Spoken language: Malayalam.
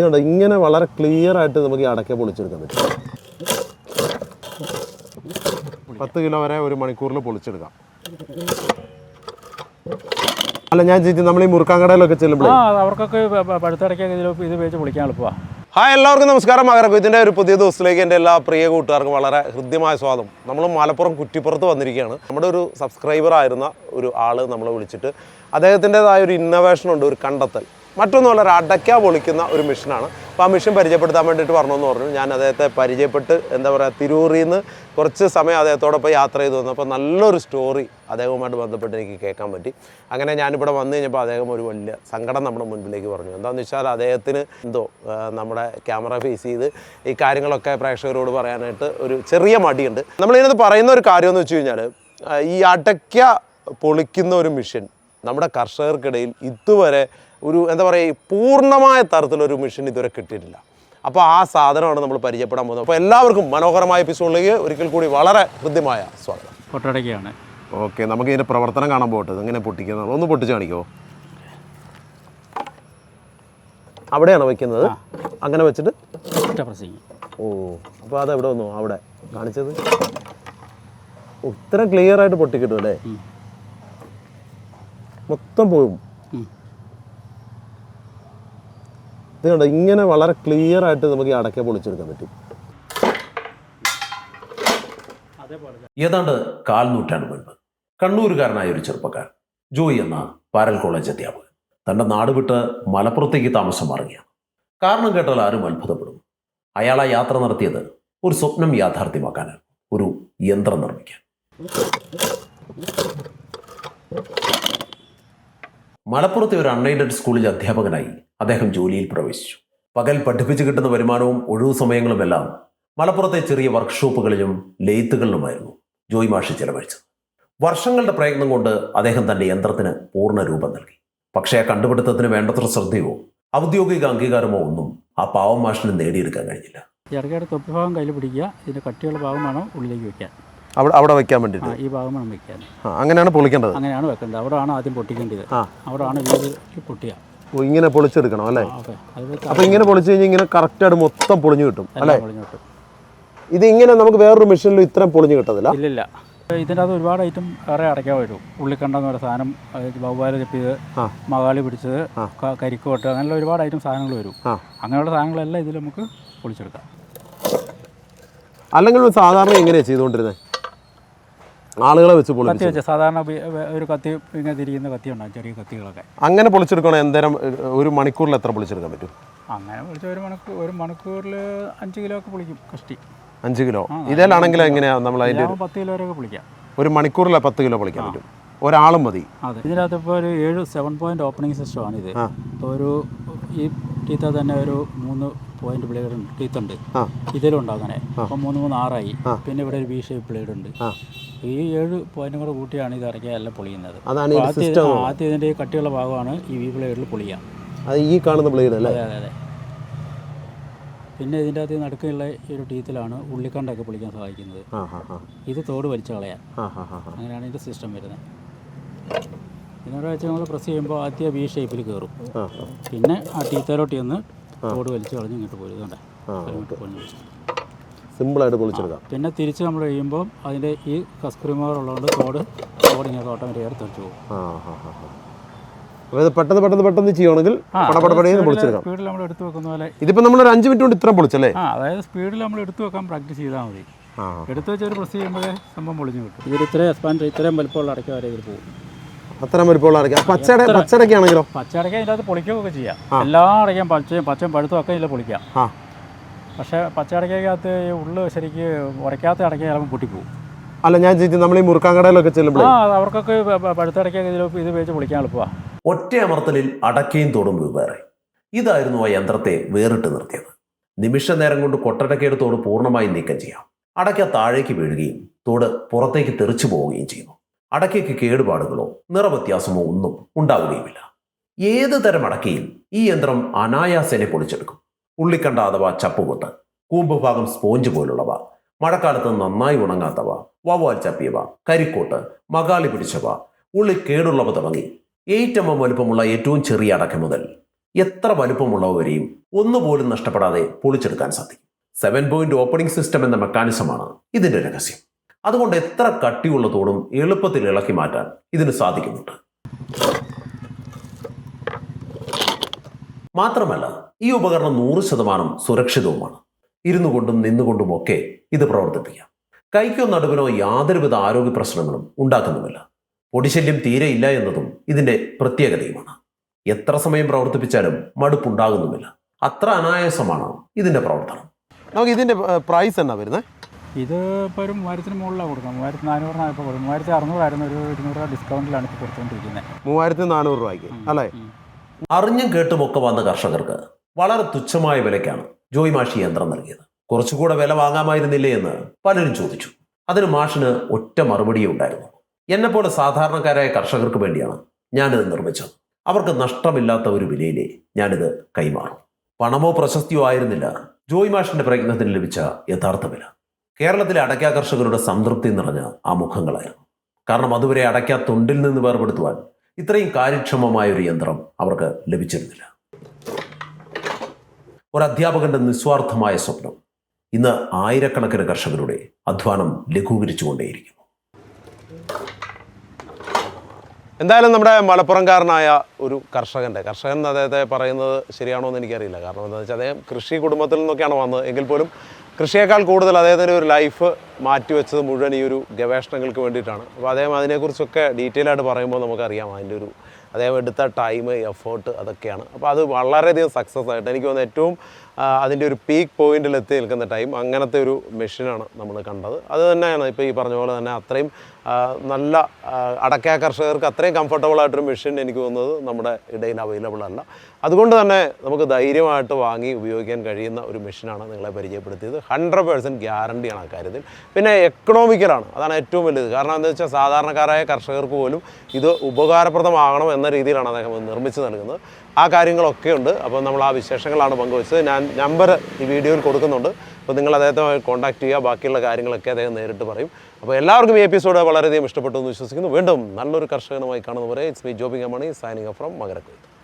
ഇത് കണ്ടോ? ഇങ്ങനെ വളരെ ക്ലിയർ ആയിട്ട് നമുക്ക് ഈ അടയ്ക്ക പൊളിച്ചെടുക്കാൻ പറ്റും. പത്ത് കിലോ വരെ ഒരു മണിക്കൂറിൽ പൊളിച്ചെടുക്കാം. അല്ല ഞാൻ ചേച്ചി നമ്മൾ ഈ മുറുക്കാങ്കടയിലൊക്കെ ചെല്ലുമ്പോൾ ആ അവർക്കൊക്കെ പഴുത്തടയ്ക്കൊക്കെ ഇതിൽ ഇത് ഉപയോഗിച്ച് പൊളിക്കാൻ എളുപ്പമാണ് ഹായ് എല്ലാവർക്കും നമസ്കാരം. മകരക്കൊയ്ത്തിന്റെ ഒരു പുതിയ ദിവസത്തിലേക്ക് എന്റെ എല്ലാ പ്രിയ കൂട്ടുകാർക്കും വളരെ ഹൃദ്യമായ സ്വാഗതം. നമ്മൾ മലപ്പുറം കുറ്റിപ്പുറത്ത് വന്നിരിക്കുകയാണ്. നമ്മുടെ ഒരു സബ്സ്ക്രൈബർ ആയിരുന്ന ഒരു ആൾ നമ്മളെ വിളിച്ചിട്ട് അദ്ദേഹത്തിന്റെതായ ഒരു ഇന്നോവേഷൻ ഉണ്ട് ഒരു കണ്ടെത്തൽ. മറ്റൊന്നുമല്ല ഒരു അടയ്ക്ക പൊളിക്കുന്ന ഒരു മിഷനാണ്. അപ്പോൾ ആ മിഷൻ പരിചയപ്പെടുത്താൻ വേണ്ടിയിട്ട് പറഞ്ഞെന്ന് പറഞ്ഞു. ഞാൻ അദ്ദേഹത്തെ പരിചയപ്പെട്ട് എന്താ പറയുക തിരൂരിൽ നിന്ന് കുറച്ച് സമയം അദ്ദേഹത്തോടൊപ്പം യാത്ര ചെയ്തു വന്നപ്പോൾ നല്ലൊരു സ്റ്റോറി അദ്ദേഹവുമായിട്ട് ബന്ധപ്പെട്ട് എനിക്ക് കേൾക്കാൻ പറ്റി. അങ്ങനെ ഞാനിവിടെ വന്നു കഴിഞ്ഞപ്പോൾ അദ്ദേഹം ഒരു വലിയ സങ്കടം നമ്മുടെ മുൻപിലേക്ക് പറഞ്ഞു. എന്താണെന്ന് വെച്ചാൽ അദ്ദേഹത്തിന് എന്തോ നമ്മുടെ ക്യാമറ ഫേസ് ചെയ്ത് ഈ കാര്യങ്ങളൊക്കെ പ്രേക്ഷകരോട് പറയാനായിട്ട് ഒരു ചെറിയ മടിയുണ്ട്. നമ്മളിതിനകത്ത് പറയുന്ന ഒരു കാര്യം എന്ന് വെച്ച് കഴിഞ്ഞാൽ ഈ അടയ്ക്ക പൊളിക്കുന്ന ഒരു മിഷൻ നമ്മുടെ കർഷകർക്കിടയിൽ ഇതുവരെ ഒരു എന്താ പറയുക പൂർണമായ തരത്തിലൊരു മെഷീൻ ഇതുവരെ കിട്ടിയിട്ടില്ല. അപ്പോൾ ആ സാധനമാണ് നമ്മൾ പരിചയപ്പെടാൻ പോകുന്നത്. അപ്പോൾ എല്ലാവർക്കും മനോഹരമായ എപ്പിസോഡിലേക്ക് ഒരിക്കൽ കൂടി വളരെ ഹൃദ്യമായ സ്വാഗതം. പൊട്ടടയ്ക്കാണ് ഓക്കെ നമുക്ക് ഇതിന്റെ പ്രവർത്തനം കാണാൻ പോകട്ടെ ഇതെങ്ങനെ പൊട്ടിക്കുന്നത് ഒന്ന് പൊട്ടിച്ച് കാണിക്കുമോ അവിടെയാണ് വെക്കുന്നത്? അങ്ങനെ വെച്ചിട്ട്? ഓ അപ്പോൾ അത് എവിടെ വന്നു? അവിടെ. കാണിച്ചത്? ഇത്ര ക്ലിയർ ആയിട്ട് പൊട്ടിക്കിട്ടും അല്ലേ? മൊത്തം പോകും ഇത് കണ്ടോ ഇങ്ങനെ വളരെ ക്ലിയർ ആയിട്ട് നമുക്ക് ഈ അടയ്ക്ക പൊളിച്ചെടുക്കാൻ പറ്റും. ഏതാണ്ട് കാൽ നൂറ്റാണ്ട് മുൻപ് കണ്ണൂരുകാരനായ ഒരു ചെറുപ്പക്കാരൻ ജോയി എന്ന പാരൽ കോളേജ് അധ്യാപകൻ തന്റെ നാട് വിട്ട് മലപ്പുറത്തേക്ക് താമസം മാറുകയാണ്. കാരണം കേട്ടാൽ ആരും അത്ഭുതപ്പെടും. അയാൾ ആ യാത്ര നടത്തിയത് ഒരു സ്വപ്നം യാഥാർത്ഥ്യമാക്കാനാണ് ഒരു യന്ത്രം നിർമ്മിക്കാൻ. മലപ്പുറത്തെ ഒരു അൺഎയ്ഡഡ് സ്കൂളിൽ അധ്യാപകനായി അദ്ദേഹം ജോലിയിൽ പ്രവേശിച്ചു. പകൽ പഠിപ്പിച്ചു കിട്ടുന്ന വരുമാനവും ഒഴിവു സമയങ്ങളുമെല്ലാം മലപ്പുറത്തെ ചെറിയ വർക്ക്ഷോപ്പുകളിലും ലെയ്ത്തുകളിലുമായിരുന്നു ജോയ് മാഷി ചെലവഴിച്ചത്. വർഷങ്ങളുടെ പ്രയത്നം കൊണ്ട് അദ്ദേഹം തന്റെ യന്ത്രത്തിന് പൂർണ രൂപം നൽകി. പക്ഷേ ആ കണ്ടുപിടുത്തത്തിന് വേണ്ടത്ര ശ്രദ്ധയോ ഔദ്യോഗിക അംഗീകാരമോ ഒന്നും ആ പാവം മാഷിന് നേടിയെടുക്കാൻ കഴിഞ്ഞില്ല. ഇടയ്ക്കിടെ തൊപ്പി ഭാഗം കയ്യിൽ പിടിക്കുക ഇതിന്റെ കട്ടിയുള്ള ഭാഗമാണ് ഉള്ളിലേക്ക് വെക്കാൻ. അവിടെ അവിടെ വെക്കാൻ വേണ്ടിയിട്ട്? ഈ ഭാഗം വേണം വെക്കാൻ. അങ്ങനെയാണ് പൊളിക്കേണ്ടത്? അങ്ങനെയാണ് വെക്കേണ്ടത്. അവിടെയാണ് ആദ്യം പൊട്ടിക്കേണ്ടത്. അവിടെയാണ് വീട് പൊട്ടിയ. ഓ ഇങ്ങനെ പൊളിച്ചെടുക്കണം അല്ലേ? അപ്പോൾ ഇങ്ങനെ പൊളിച്ചു കഴിഞ്ഞാൽ ഇങ്ങനെ കറക്റ്റായിട്ട് മൊത്തം പൊളിഞ്ഞു കിട്ടും അല്ലേ? ഇത് ഇങ്ങനെ നമുക്ക് വേറൊരു മെഷീനിൽ ഇത്രയും പൊളിഞ്ഞു കിട്ടത്തില്ല? ഇല്ലില്ല. ഇതിന്റെ അകത്ത് ഒരുപാട് ഐറ്റം വേറെ അടയ്ക്കാൻ വരും. ഉള്ളിക്കണ്ടെന്ന് പറയുന്ന സാധനം അത് വവ്വാൽ ചെപ്പിയത്. മകാളി പിടിച്ചത് കരിക്കോട്ട് അങ്ങനെയുള്ള ഒരുപാട് ഐറ്റം സാധനങ്ങൾ വരും. അങ്ങനെയുള്ള സാധനങ്ങളെല്ലാം ഇതിൽ നമുക്ക് പൊളിച്ചെടുക്കാം. അല്ലെങ്കിൽ സാധാരണ എങ്ങനെയാണ് ചെയ്തുകൊണ്ടിരുന്നത് ആളുകളെ വെച്ച് കത്തി വെച്ച് സാധാരണ ഒരു കത്തി ഇങ്ങനെ തിരിയുന്ന കത്തി ഉണ്ടാകും ചെറിയ കത്തികളൊക്കെ. അങ്ങനെ പൊളിച്ചെടുക്കണം? എന്തേരം ഒരു മണിക്കൂറിൽ എത്ര പൊളിച്ചെടുക്കാൻ പറ്റും? അങ്ങനെ പൊളിച്ച ഒരു മണിക്കൂർ ഒരു മണിക്കൂറിൽ അഞ്ച് കിലോ ഒക്കെ പൊളിക്കും കഷ്ടി. അഞ്ച് കിലോ? ഇതിലാണെങ്കിൽ എങ്ങനെയാണ് നമ്മൾ അതിന്റെ പത്ത് കിലോ വരെയൊക്കെ പൊളിക്കാം. ഒരു മണിക്കൂറിൽ പത്ത് കിലോ പൊളിക്കാൻ പറ്റും. ഒരാളും മതി. അതെ. ഇതിനകത്ത് ഇപ്പോൾ ഒരു ഏഴ് സെവൻ പോയിന്റ് ഓപ്പണിംഗ് സിസ്റ്റമാണ് ഇത് അപ്പോൾ ഒരു ഈ ടീത്ത തന്നെ ഒരു മൂന്ന് പോയിന്റ് ബ്ലേഡ് ടീത്ത് ഉണ്ട് ഇതിലുണ്ട് അങ്ങനെ. അപ്പം മൂന്ന് മൂന്ന് ആറായി. പിന്നെ ഇവിടെ ഒരു വി ഷേപ്പ് ബ്ലേഡ് ഉണ്ട്. ഈ ഏഴ് പോയിന്റും കൂടെ കൂട്ടിയാണ് ഇത് ഇറക്കിയ എല്ലാം പൊളിയുന്നത്. അതാണ് ആദ്യം ഇതിന്റെ കട്ടിയുള്ള ഭാഗമാണ് ഈ വി ബ്ലേഡിൽ പൊളിയാം. അത് ഈ കാണുന്ന ബ്ലേഡ് അല്ലേ? അതെ അതെ അതെ. പിന്നെ ഇതിന്റെ അകത്ത് നടുക്കുള്ള ഈ ഒരു ടീത്തിലാണ് ഉള്ളിക്കണ്ടൊക്കെ പൊളിക്കാൻ സഹായിക്കുന്നത്. ഇത് തോട് വലിച്ചു കളയാൻ അങ്ങനെയാണ് ഇതിന്റെ സിസ്റ്റം വരുന്നത്. പിന്നെ വെച്ച് നമ്മൾ പ്രസ് ചെയ്യുമ്പോൾ ആദ്യം ബി ഷേപ്പിൽ കയറും പിന്നെ ആ ടീത്തലോട്ടി ഒന്ന് തോട് വലിച്ചു കളഞ്ഞ് ഇങ്ങോട്ട് പോരും ഇതുകൊണ്ട് ഇങ്ങോട്ട് പൊളിഞ്ഞ് വെച്ചു. സിമ്പിളായിട്ട് പൊളിച്ചെടുക്കാം പിന്നെ തിരിച്ച് നമ്മൾ കഴിയുമ്പോൾ അതിന്റെ ഈ കസ്ക്രീമുകളുള്ളതുകൊണ്ട് തോട് തോട് ഇങ്ങനെ ഓട്ടോമാറ്റിക്കായി തെറിച്ച് പോകും. ആ ഹാ ഹാ ഇത് പെട്ടെന്ന് പെട്ടെന്ന് പെട്ടെന്ന് ചെയ്യുകയാണെങ്കിൽ പടപടപടയെന്ന് പൊളിച്ചെടുക്കാം സ്പീഡിൽ നമ്മൾ എടുത്തു വെക്കുന്ന പോലെ ഇതിപ്പോൾ ഒരു അഞ്ച് മിനിറ്റ് കൊണ്ട് ഇത്രയും പൊളിച്ചല്ലേ? ആ അതായത് സ്പീഡിൽ നമ്മൾ എടുത്തു വെക്കാൻ പ്രാക്ടീസ് ചെയ്താൽ മതി. എടുത്തു വെച്ച് ഒരു പ്രസ് ചെയ്യുമ്പോഴേ സംഭവം പൊളിഞ്ഞു കിട്ടും. ഇതിൽ ഇത്രയും എക്സ്പാൻഡ് ഇത്രയും വലിപ്പമുള്ള അടയ്ക്ക വരെ ഇതിൽ പോകും. അത്രയും വലിപ്പമുള്ള അടയ്ക്ക. പച്ചട പച്ചടയ്ക്കാണെങ്കിലോ? പച്ച ഇതിനകത്ത് പൊളിക്കുകയൊക്കെ ചെയ്യാം. എല്ലാ അടയ്ക്കാം പച്ചയും പച്ചയും പഴുത്തും ഒക്കെ ഇതിൽ പൊളിക്കാം. ആ. പക്ഷേ പച്ച അടയ്ക്കകത്ത് ഈ ഉള്ളു ശരിക്ക് ഉറയ്ക്കാത്ത അടയ്ക്ക ചിലപ്പോൾ പൊട്ടിപ്പോവും. അല്ല ഞാൻ ചേച്ചി നമ്മൾ ഈ മുറുക്കാങ്കടയിലൊക്കെ ചെല്ലുമ്പോൾ ആ അവർക്കൊക്കെ പ- പ- പഴുത്ത അടയ്ക്ക ഇതിൽ ഇത് ഉപയോഗിച്ച് പൊളിക്കാൻ എളുപ്പമാണ് ഒറ്റ അമർത്തലിൽ അടക്കയും തോടും വേറെ. ഇതായിരുന്നു ആ യന്ത്രത്തെ വേറിട്ട് നിർത്തിയത്. നിമിഷ നേരം കൊണ്ട് കൊട്ടടക്കയുടെ തോട് പൂർണമായി നീക്കം ചെയ്യാം. അടയ്ക്ക താഴേക്ക് വീഴുകയും തോട് പുറത്തേക്ക് തെറിച്ചു പോവുകയും ചെയ്യുന്നു. അടയ്ക്കയ്ക്ക് കേടുപാടുകളോ നിറവ്യത്യാസമോ ഒന്നും ഉണ്ടാവുകയുമില്ല. ഏത് തരം അടക്കയും ഈ യന്ത്രം അനായാസേനെ പൊളിച്ചെടുക്കും. ഉള്ളിക്കണ്ട അഥവാ ചപ്പുകൊത്ത് കൂമ്പ് ഭാഗം സ്പോഞ്ച് പോലുള്ളവ. മഴക്കാലത്ത് നന്നായി ഉണങ്ങാത്തവ. വവ്വാൽ ചപ്പിയവ. കരിക്കോട്ട്. മകാളി പിടിച്ചവ. ഉള്ളി കേടുള്ളവ തുടങ്ങി. എം വലുപ്പമുള്ള ഏറ്റവും ചെറിയ അടക്ക മുതൽ എത്ര വലുപ്പമുള്ളവ വലുപ്പമുള്ളവരെയും ഒന്നുപോലും നഷ്ടപ്പെടാതെ പൊളിച്ചെടുക്കാൻ സാധിക്കും. സെവൻ പോയിന്റ് ഓപ്പണിംഗ് സിസ്റ്റം എന്ന മെക്കാനിസമാണ് ഇതിന്റെ രഹസ്യം. അതുകൊണ്ട് എത്ര കട്ടിയുള്ള തോടും എളുപ്പത്തിൽ ഇളക്കി മാറ്റാൻ ഇതിന് സാധിക്കുന്നുണ്ട്. മാത്രമല്ല ഈ ഉപകരണം നൂറ് ശതമാനം സുരക്ഷിതവുമാണ്. ഇരുന്നു കൊണ്ടും നിന്നുകൊണ്ടും ഒക്കെ ഇത് പ്രവർത്തിപ്പിക്കാം. കൈക്കോ നടുവിനോ യാതൊരുവിധ ആരോഗ്യ പ്രശ്നങ്ങളും ഉണ്ടാക്കുന്നുമില്ല. പൊടിശല്യം തീരെ ഇല്ല എന്നതും ഇതിന്റെ പ്രത്യേകതയുമാണ്. എത്ര സമയം പ്രവർത്തിപ്പിച്ചാലും മടുപ്പുണ്ടാകുന്നുമില്ല. അത്ര അനായാസമാണ് ഇതിന്റെ പ്രവർത്തനം. നമുക്ക് ഇതിന്റെ പ്രൈസ് എന്നാ വരുന്നത് ഇത് ഇപ്പോൾ ഒരു മൂവായിരത്തിന് മുകളിലാണ് കൊടുക്കുന്നത്. മൂവായിരത്തി നാനൂറിനാണ് ഇപ്പോൾ കൊടുക്കുന്നത്. മൂവായിരത്തി അറുന്നൂറായിരുന്നു ഒരു ഇരുന്നൂറ് രൂപ ഡിസ്കൗണ്ടിലാണ് ഇപ്പോൾ കൊടുത്തുകൊണ്ടിരിക്കുന്നത് മൂവായിരത്തി നാനൂറ് രൂപയ്ക്ക് അല്ലേ? അറിഞ്ഞും കേട്ടുമൊക്കെ വന്ന കർഷകർക്ക് വളരെ തുച്ഛമായ വിലയ്ക്കാണ് ജോയി മാഷി യന്ത്രം നൽകിയത്. കുറച്ചുകൂടെ വില വാങ്ങാമായിരുന്നില്ലേ എന്ന് പലരും ചോദിച്ചു. അതിന് മാഷിന് ഒറ്റ മറുപടിയേ ഉണ്ടായിരുന്നു. എന്നെപ്പോലെ സാധാരണക്കാരായ കർഷകർക്ക് വേണ്ടിയാണ് ഞാനിത് നിർമ്മിച്ചത്. അവർക്ക് നഷ്ടമില്ലാത്ത ഒരു വിലയിലെ ഞാനിത് കൈമാറും. പണമോ പ്രശസ്തിയോ ആയിരുന്നില്ല ജോയി മാഷിന്റെ പ്രയത്നത്തിന് ലഭിച്ച യഥാർത്ഥ വില. കേരളത്തിലെ അടയ്ക്കാ കർഷകരുടെ സംതൃപ്തി നിറഞ്ഞ ആ മുഖങ്ങളായിരുന്നു. കാരണം അതുവരെ അടയ്ക്കാ തൊണ്ടിൽ നിന്ന് വേർപെടുത്തുവാൻ ഇത്രയും കാര്യക്ഷമമായ ഒരു യന്ത്രം അവർക്ക് ലഭിച്ചിരുന്നില്ല. ഒരു അധ്യാപകന്റെ നിസ്വാർത്ഥമായ സ്വപ്നം ഇന്ന് ആയിരക്കണക്കിന് കർഷകരുടെ അധ്വാനം ലഘൂകരിച്ചുകൊണ്ടേയിരിക്കുന്നു. എന്തായാലും നമ്മുടെ മലപ്പുറംകാരനായ ഒരു കർഷകന്റെ കർഷകൻ അദ്ദേഹത്തെ പറയുന്നത് ശരിയാണോ എന്ന് എനിക്കറിയില്ല. കാരണം എന്താണെന്ന് വെച്ചാൽ അദ്ദേഹം കൃഷി കുടുംബത്തിൽ നിന്നൊക്കെയാണ് വന്നത്. എങ്കിൽ പോലും കൃഷിയേക്കാൾ കൂടുതൽ അദ്ദേഹത്തിന്റെ ഒരു ലൈഫ് മാറ്റിവെച്ചത് മുഴുവൻ ഈ ഒരു ഗവേഷണങ്ങൾക്ക് വേണ്ടിയിട്ടാണ്. അപ്പോൾ അദ്ദേഹം അതിനെക്കുറിച്ചൊക്കെ ഡീറ്റെയിൽ ആയിട്ട് പറയുമ്പോൾ നമുക്കറിയാം അതിന്റെ ഒരു അദ്ദേഹം എടുത്ത ടൈം എഫേർട്ട് അതൊക്കെയാണ്. അപ്പോൾ അത് വളരെയധികം സക്സസ് ആയിട്ട് എനിക്ക് തോന്നുന്നു ഏറ്റവും അതിന്റെ ഒരു പീക്ക് പോയിന്റിൽ എത്തി നിൽക്കുന്ന ടൈം അങ്ങനത്തെ ഒരു മെഷീനാണ് നമ്മൾ കണ്ടത്. അത് തന്നെയാണ് ഇപ്പോൾ ഈ പറഞ്ഞ പോലെ തന്നെ അത്രയും നല്ല അടക്ക കർഷകർക്ക് അത്രയും കംഫർട്ടബിൾ ആയിട്ടൊരു മെഷീൻ എനിക്ക് തോന്നുന്നത് നമ്മുടെ ഇടയിൽ അവൈലബിൾ അല്ല. അതുകൊണ്ട് തന്നെ നമുക്ക് ധൈര്യമായിട്ട് വാങ്ങി ഉപയോഗിക്കാൻ കഴിയുന്ന ഒരു മെഷീനാണ് നിങ്ങളെ പരിചയപ്പെടുത്തിയത്. ഹൺഡ്രഡ് പേഴ്സന്റ് ഗ്യാരണ്ടിയാണ് ആ കാര്യത്തിൽ. പിന്നെ എക്കണോമിക്കലാണ് അതാണ് ഏറ്റവും വലുത്. കാരണം എന്താ വെച്ചാൽ സാധാരണക്കാരായ കർഷകർക്ക് പോലും ഇത് ഉപകാരപ്രദമാകണം എന്ന രീതിയിലാണ് അദ്ദേഹം നിർമ്മിച്ച് നൽകുന്നത്. ആ കാര്യങ്ങളൊക്കെ ഉണ്ട്. അപ്പോൾ നമ്മൾ ആ വിശേഷങ്ങളാണ് പങ്കുവച്ചത്. ഞാൻ നമ്പർ ഈ വീഡിയോയിൽ കൊടുക്കുന്നുണ്ട്. അപ്പോൾ നിങ്ങൾ അദ്ദേഹത്തെ കോൺടാക്ട് ചെയ്യുക. ബാക്കിയുള്ള കാര്യങ്ങളൊക്കെ അദ്ദേഹം നേരിട്ട് പറയും. അപ്പോൾ എല്ലാവർക്കും ഈ എപ്പിസോഡ് വളരെയധികം ഇഷ്ടപ്പെട്ടു എന്ന് വിശ്വസിക്കുന്നു. വീണ്ടും നല്ലൊരു കർഷകനുമായി കാണുന്നവരെ it's me Jobin Mani signing from മകരക്കൊയ്ത്ത്